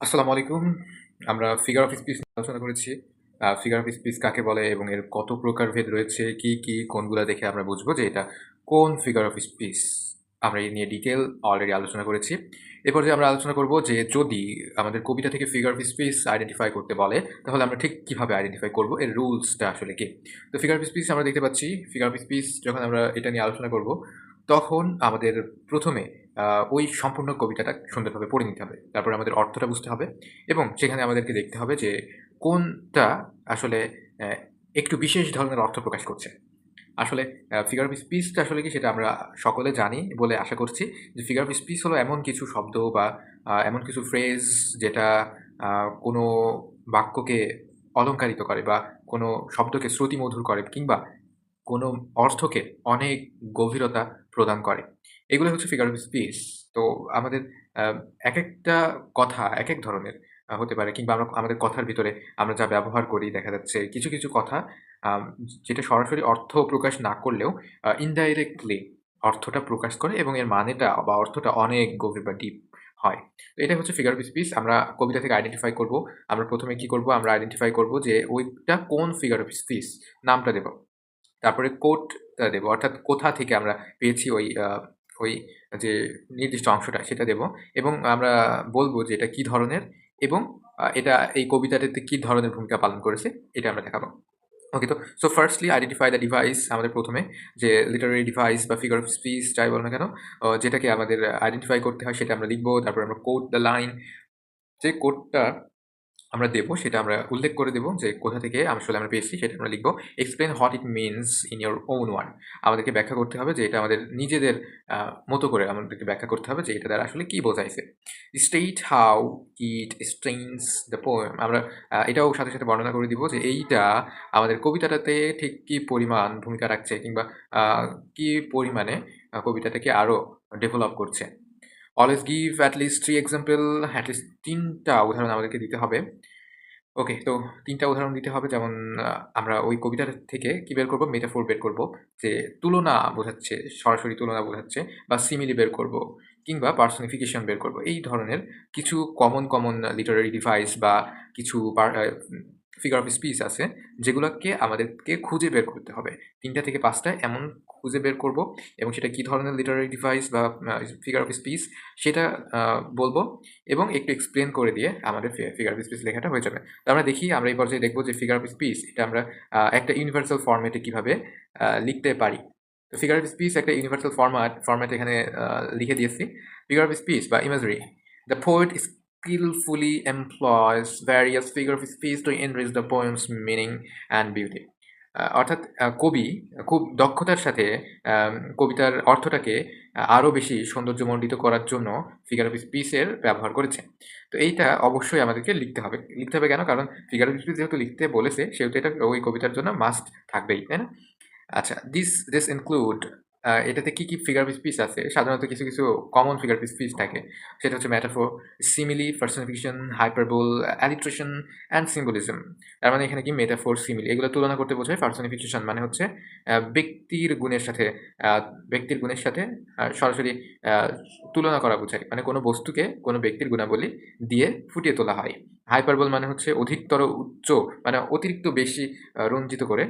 আসসালামু আলাইকুম। আমরা ফিগার অফ স্পিচ আলোচনা করেছি। ফিগার অফ স্পিচ কাকে বলে এবং এর কত প্রকারভেদ রয়েছে, কি কি, কোনগুলো দেখে আমরা বুঝব যে এটা কোন ফিগার অফ স্পিচ আমরা এই নিয়ে ডিটেল অলরেডি আলোচনা করেছি। এরপর যে আমরা আলোচনা করব যে যদি আমাদের কবিতা থেকে ফিগার অফ স্পিচ আইডেন্টিফাই করতে বলে, তাহলে আমরা ঠিক কীভাবে আইডেন্টিফাই করব, এর রুলসটা আসলে কি? তো ফিগার অফ স্পিচ আমরা দেখতে পাচ্ছি। ফিগার অফ স্পিচ যখন আমরা এটা নিয়ে আলোচনা করব, তখন আমাদের প্রথমে ওই সম্পূর্ণ কবিতাটা সুন্দরভাবে পড়ে নিতে হবে। তারপর আমাদের অর্থটা বুঝতে হবে এবং সেখানে আমাদেরকে দেখতে হবে যে কোনটা আসলে একটু বিশেষ ধরনের অর্থ প্রকাশ করছে। আসলে ফিগার অফ স্পিচটা আসলে কি সেটা আমরা সকলে জানি বলে আশা করছি যে ফিগার অফ স্পিচ হলো এমন কিছু শব্দ বা এমন কিছু ফ্রেজ যেটা কোনো বাক্যকে অলংকারিত করে বা কোনো শব্দকে শ্রুতিমধুর করে কিংবা কোনো অর্থকে অনেক গভীরতা প্রদান করে। এগুলো হচ্ছে ফিগার অফ স্পিচ তো আমাদের এক একটা কথা এক এক ধরনের হতে পারে কিংবা আমরা আমাদের কথার ভিতরে আমরা যা ব্যবহার করি দেখা যাচ্ছে কিছু কিছু কথা যেটা সরাসরি অর্থ প্রকাশ না করলেও ইনডাইরেক্টলি অর্থটা প্রকাশ করে এবং এর মানেটা বা অর্থটা অনেক গভীর বা ডিপ হয়। তো এটা হচ্ছে ফিগার অফ স্পিচ আমরা কবিতা থেকে আইডেন্টিফাই করব। আমরা প্রথমে কি করব? আমরা আইডেন্টিফাই করব যে ওইটা কোন ফিগার অফ স্পিচ নামটা দেব। তারপরে কোটটা দেবো। অর্থাৎ কোথা থেকে আমরা পেয়েছি ওই ওই যে নির্দিষ্ট অংশটা, সেটা দেব। এবং আমরা বলব যে এটা কী ধরনের এবং এটা এই কবিতাটাতে কী ধরনের ভূমিকা পালন করেছে, এটা আমরা দেখাবো। ওকে তো so firstly identify the device আমাদের প্রথমে, যে লিটারারি ডিভাইস বা ফিগার অফ স্পিচ যাই বল না কেন যেটাকে আমাদের আইডেন্টিফাই করতে হয়, সেটা আমরা লিখব। তারপর আমরা কোড দ্য লাইন যে কোডটা আমরা দেবো, সেটা আমরা উল্লেখ করে দেবো যে কোথা থেকে আসলে আমরা পেয়েছি, সেটা আমরা লিখব explain what it means in your own one আমাদেরকে ব্যাখ্যা করতে হবে যে এটা আমাদের নিজেদের মতো করে আমাদেরকে ব্যাখ্যা করতে হবে যে এটা দ্বারা আসলে কী বোঝাইছে। State how it strains the poem আমরা এটাও সাথে সাথে বর্ণনা করে দিব যে এইটা আমাদের কবিতাটাতে ঠিক কী পরিমাণ ভূমিকা রাখছে কিংবা কী পরিমাণে কবিতাটাকে আরও ডেভেলপ করছে। Always give at least three example at least তিনটা উদাহরণ আমাদেরকে দিতে হবে। ওকে তো তিনটা উদাহরণ দিতে হবে। যেমন আমরা ওই কবিতার থেকে কী বের করব? মেটাফোর বের করব। যে তুলনা বোঝাচ্ছে, সরাসরি তুলনা বোঝাচ্ছে বা সিমিলি বের করব কিংবা পার্সনিফিকেশন বের করব। এই ধরনের কিছু কমন কমন লিটারারি ডিভাইস বা কিছু ফিগার অফ স্পিচ আছে, যেগুলোকে আমাদেরকে খুঁজে বের করতে হবে। তিনটা থেকে পাঁচটা এমন খুঁজে বের করব এবং সেটা কী ধরনের লিটারারি ডিভাইস বা ফিগার অফ স্পিচ সেটা বলব এবং একটু এক্সপ্লেন করে দিয়ে আমাদের ফিগার অফ স্পিচ লেখাটা হয়ে যাবে। তো আমরা দেখি, আমরা এই পর্যায়ে দেখব যে ফিগার অফ স্পিচ এটা আমরা একটা ইউনিভার্সাল ফরম্যাটে কীভাবে লিখতে পারি। তো ফিগার অফ স্পিচ একটা ইউনিভার্সাল ফরম্যাট ফরম্যাট এখানে লিখে দিয়েছি। ফিগার অফ স্পিচ বা imagery the poet skillfully employs various figure of speech to enrich the poem's meaning and beauty. অর্থাৎ কবি, খুব দক্ষতার সাথে কবিতার অর্থটাকে আরও বেশি সৌন্দর্যমণ্ডিত করার জন্য ফিগার অফ স্পিচের ব্যবহার করেছে। তো এইটা অবশ্যই আমাদেরকে লিখতে হবে। লিখতে হবে কেন? কারণ ফিগার অফ স্পিচ যেহেতু লিখতে বলেছে, সেহেতু এটা ওই কবিতার জন্য মাস্ট থাকবেই, তাই না? আচ্ছা দিস দিস ইনক্লুড এটাতে কী কী ফিগার পিস আছে? সাধারণত কিছু কিছু কমন ফিগার পিস পিস থাকে। সেটা হচ্ছে metaphor simile personification hyperbole alliteration and symbolism তার মানে এখানে কি? মেটাফোর সিমিলি এগুলো তুলনা করতে বোঝায় পার্সনিফিকেশন মানে হচ্ছে ব্যক্তির গুণের সাথে ব্যক্তির গুণের সাথে সরাসরি তুলনা করা বোঝায়। মানে কোনো বস্তুকে কোনো ব্যক্তির গুণাবলী দিয়ে ফুটিয়ে তোলা হয়। হাইপারবোল মানে হচ্ছে অধিকতর উচ্চ মানে অতিরিক্ত বেশি রঞ্জিত করে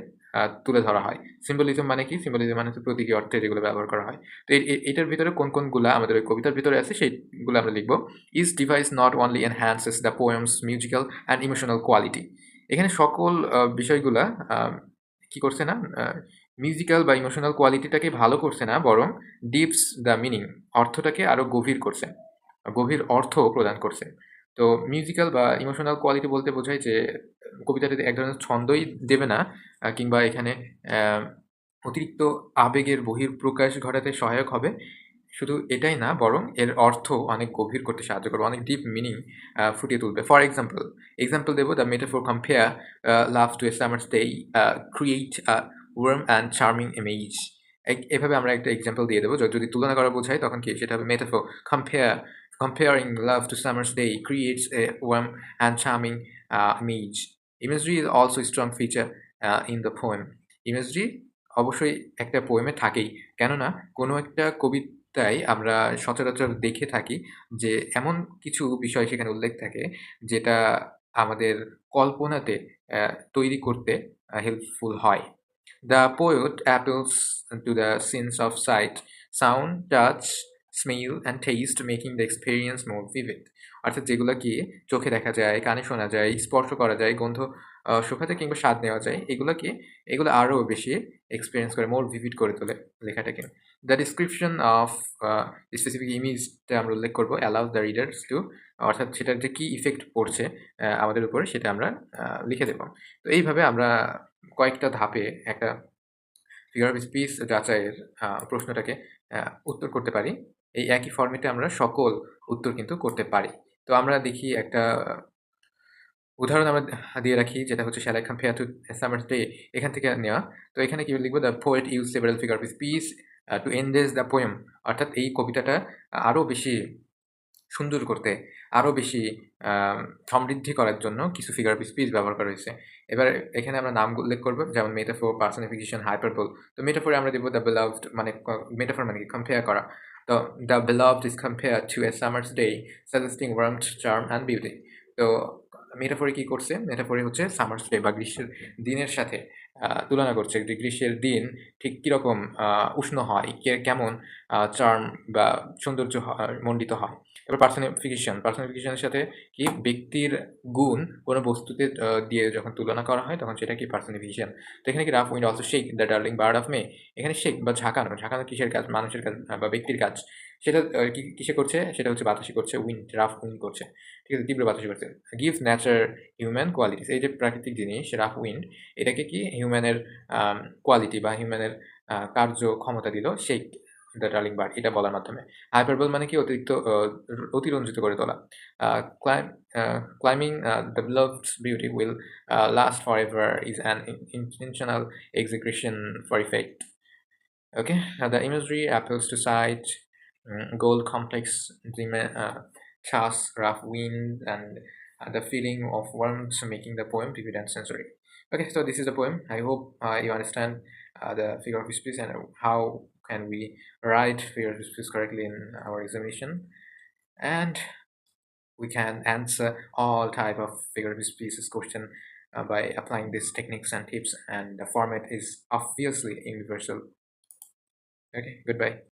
তুলে ধরা হয়। সিম্বলিজম মানে কি? সিম্বলিজম মানে হচ্ছে প্রতীকী অর্থে যেগুলো ব্যবহার করা হয়। তো এটার ভিতরে কোন, কোনগুলা আমাদের ওই কবিতার ভিতরে আছে? সেইগুলো আমরা লিখব। Is device not only enhances the poem's musical and emotional quality এখানে সকল বিষয়গুলা কি করছে না? মিউজিক্যাল বা ইমোশনাল কোয়ালিটিটাকে ভালো করছে না, বরং ডিপস দ্য মিনিং অর্থটাকে আরও গভীর করছে। গভীর অর্থ প্রদান করছে। তো মিউজিক্যাল বা ইমোশনাল কোয়ালিটি বলতে বোঝায় যে কবিতাটিতে এক ধরনের ছন্দই দেবে না কিংবা এখানে অতিরিক্ত আবেগের বহির্প্রকাশ ঘটাতে সহায়ক হবে। শুধু এটাই না বরং এর অর্থ অনেক গভীর করতে সাহায্য করবে অনেক ডিপ মিনিং ফুটিয়ে তুলবে। ফর এক্সাম্পল এক্সাম্পল দেবো the metaphor compare love to a summer's day create warm and charming image এভাবে আমরা একটা এক্সাম্পল দিয়ে দেবো যদি তুলনা করা বোঝায় তখন কি সেটা হবে? Metaphor compare comparing love to summer's day creates a warm and charming uh, image. Imagery is also strong feature in the poem imagery অবশ্যই একটা পোয়েমে থাকেই, কেননা কোনো একটা কবিতায় আমরা সচরাচর দেখে থাকি যে এমন কিছু বিষয় সেখানে উল্লেখ থাকে যেটা আমাদের কল্পনাতে তৈরি করতে হেল্পফুল হয়। The poet appeals to the senses of sight sound touch smell and taste making the experience more vivid অর্থাৎ যেগুলা কি চোখে দেখা যায়, কানে শোনা যায়, স্পর্শ করা যায়, গন্ধ আ শোকা যায় কিংবা স্বাদ নেওয়া যায়। এগুলাকে এগুলো আরও বেশি এক্সপিরিয়েন্স করে, মোর ভিভিড করে তোলে লেখাটাকে। দ্য ডেসক্রিপশন অফ স্পেসিফিক ইমেজটা আমরা উল্লেখ করব অ্যালাউস দ্য রিডার্স টু অর্থাৎ সেটার যে কী ইফেক্ট পড়ছে আমাদের উপরে সেটা আমরা লিখে দেব। তো এইভাবে আমরা কয়েকটা ধাপে একটা ফিগার অফ স্পিচ যাচাইয়ের প্রশ্নটাকে উত্তর করতে পারি। এই একই ফরমেটে আমরা সকল উত্তর কিন্তু করতে পারি। তো আমরা দেখি একটা উদাহরণ আমরা দিয়ে রাখি যেটা হচ্ছে shall I compare to a day এখান থেকে নেওয়া। তো এখানে কি লিখব the poet use several figure of speech to engage the poem অর্থাৎ এই কবিতাটা আরও বেশি সুন্দর করতে, আরও বেশি সমৃদ্ধি করার জন্য কিছু ফিগার অফ স্পিচ ব্যবহার করা হয়েছে। এবার এখানে আমরা নাম উল্লেখ করব যেমন মেটাফোর, পার্সনিফিকেশন, হাইপারবোল। তো মেটাফোরে আমরা দিব দ্য beloved মানে মেটাফোর মানে কি কম্পেয়ার করা। তো the beloved is compared to a summer's day suggesting warmth, charm and beauty তো মেটাফোরে কি করছে? মেটাফোরে হচ্ছে সামার্স ডে বা গ্রীষ্মের দিনের সাথে তুলনা করছে যে গ্রীষ্মের দিন ঠিক কীরকম উষ্ণ হয়, কে কেমন চার্ম বা সৌন্দর্য মণ্ডিত হয়। এবার পার্সনিফিকেশন, পার্সনিফিকেশনের সাথে কি ব্যক্তির গুণ কোনো বস্তুতে দিয়ে যখন তুলনা করা হয় তখন সেটা কি পার্সনিফিকেশন। তো এখানে কি rough wind also shake the darling bird of May এখানে শেক বা ঝাঁকানো, ঝাঁকানো কিসের কাজ? মানুষের কাজ বা ব্যক্তির কাজ। সেটা কিসে করছে? সেটা হচ্ছে বাতাসে করছে, উইন্ড, রাফ উইন্ড করছে। ঠিক আছে? তীব্র বাতাসে করছে। গিভস ন্যাচার হিউম্যান কোয়ালিটিস এই যে প্রাকৃতিক জিনিস রাফ উইন্ড এটাকে কি হিউম্যানের কোয়ালিটি বা হিউম্যানের কার্য ক্ষমতা দিল শেক দ্য ডার্লিং বার্ড এটা বলার মাধ্যমে। হাইপারবোল মানে কি অতিরিক্ত অতিরঞ্জিত করে তোলা। Climb climbing the uh, last forever is an in intentional execution for effect. Okay? Uh, the imagery appeals to sight, mm, gold complex uh, chas, rough wind and uh, the feeling of warmth making the poem vivid and sensory. Okay, so this is the poem. I hope uh, you understand uh, the figure of speech and how can we write figure of speech correctly in our examination. And we can answer all type of figure of speeches question uh, by applying these techniques and tips and the format is obviously universal. Okay, goodbye.